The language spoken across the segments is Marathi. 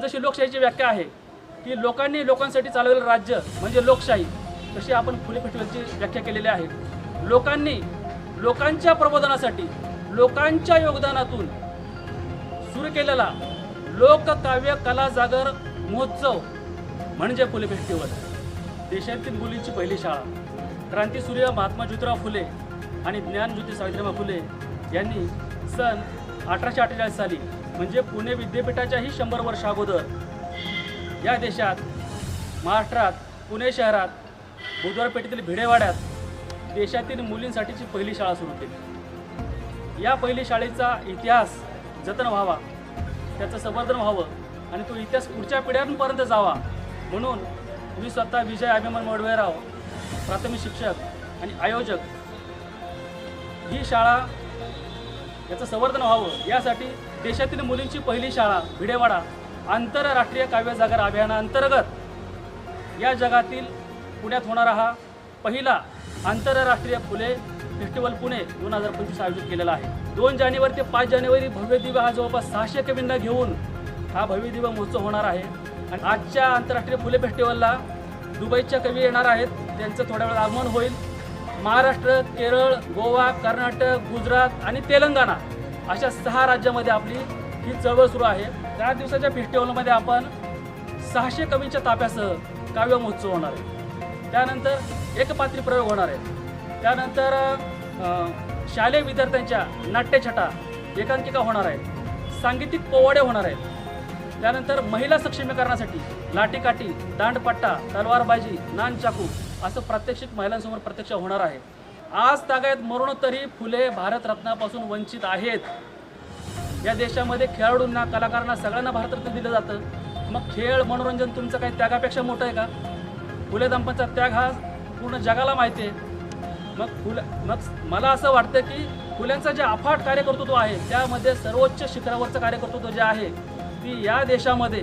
जशी लोकशाहीची व्याख्या आहे. की लोकांनी लोकांसाठी चालवलेलं राज्य म्हणजे लोकशाही तशी आपण फुले फेस्टिवलची व्याख्या केलेली आहे. लोकांनी लोकांच्या प्रबोधनासाठी लोकांच्या योगदानातून सुरू केलेला लोककाव्य कला जागर महोत्सव म्हणजे फुले फेस्टिवल. देशातील मुलींची पहिली शाळा क्रांतीसूर्य महात्मा ज्योतिराव फुले आणि ज्ञानज्योती सावित्रीबाई फुले यांनी सन अठराशे अठ्ठेचाळीस साली म्हणजे पुणे विद्यापीठाच्याही शंभर वर्ष अगोदर. या देशात महाराष्ट्रात पुणे शहरात बुधवारपेठेतील भिडेवाड्यात देशातील मुलींसाठीची पहिली शाळा सुरू केली. या पहिली शाळेचा इतिहास जतन व्हावा त्याचं संवर्धन व्हावं आणि तो इतिहास पुढच्या पिढ्यांपर्यंत जावा म्हणून मी स्वतः विजय अभिमान मडवेराव प्राथमिक शिक्षक आणि आयोजक ही शाळा याचं संवर्धन व्हावं. यासाठी देशातील मुलींची पहिली शाळा भिडेवाडा आंतरराष्ट्रीय काव्य जागर अभियानाअंतर्गत या जगातील पुण्यात होणारा हा पहिला आंतरराष्ट्रीय फुले फेस्टिवल पुणे दोन हजार पंचवीस आयोजित केलेला आहे. दोन जानेवारी ते पाच जानेवारी भव्य दिव्य हा जवळपास सहाशे कवींना घेऊन हा भव्य दिव्य महोत्सव होणार आहे. आणि आजच्या आंतरराष्ट्रीय फुले फेस्टिवलला दुबईच्या कवी येणार आहेत. त्यांचं थोड्या वेळात आगमन होईल. महाराष्ट्र केरळ गोवा कर्नाटक गुजरात आणि तेलंगणा अशा सहा राज्यामध्ये आपली ही चळवळ सुरू आहे. त्या दिवसाच्या फेस्टिवलमध्ये आपण सहाशे कवींच्या ताप्यासह काव्य महोत्सव होणार आहे. त्यानंतर एकपात्री प्रयोग होणार आहे. त्यानंतर शालेय विद्यार्थ्यांच्या नाट्यछटा एकांकिका होणार आहेत सांगीतिक पोवाडे होणार आहेत. त्यानंतर महिला सक्षमीकरणासाठी लाठीकाठी दांडपट्टा तलवारबाजी नान चाकू असं प्रात्यक्षिक महिलांसमोर प्रत्यक्ष होणार आहे. आज तागायत मरणोत्तरी फुले भारतरत्नापासून वंचित आहेत. या देशामध्ये खेळाडूंना कलाकारांना सगळ्यांना भारतरत्न दिलं जातं. मग खेळ मनोरंजन तुमचं काही त्यागापेक्षा मोठं आहे का? फुले दंपांचा त्याग हा पूर्ण जगाला माहिती आहे. मग फुल मग मला असं वाटतं की फुल्यांचं जे अफाट कार्यकर्तृत्व आहे त्यामध्ये सर्वोच्च शिखरावरचं कार्यकर्तृत्व जे आहे ती या देशामध्ये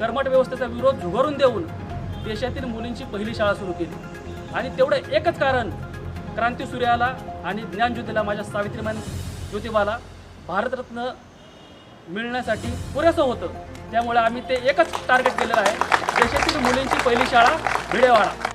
कर्मट व्यवस्थेचा विरोध झुगारून देऊन देशातील मुलींची पहिली शाळा सुरू केली. आणि तेवढं एकच कारण क्रांती सूर्याला आणि ज्ञानज्योतीला माझ्या सावित्रीमान ज्योतिबाला भारतरत्न मिळण्यासाठी पुरेसं होतं. त्यामुळे आम्ही ते एकच टार्गेट केलेलं आहे. देशातील मुलींची पहिली शाळा भिडेवाडा.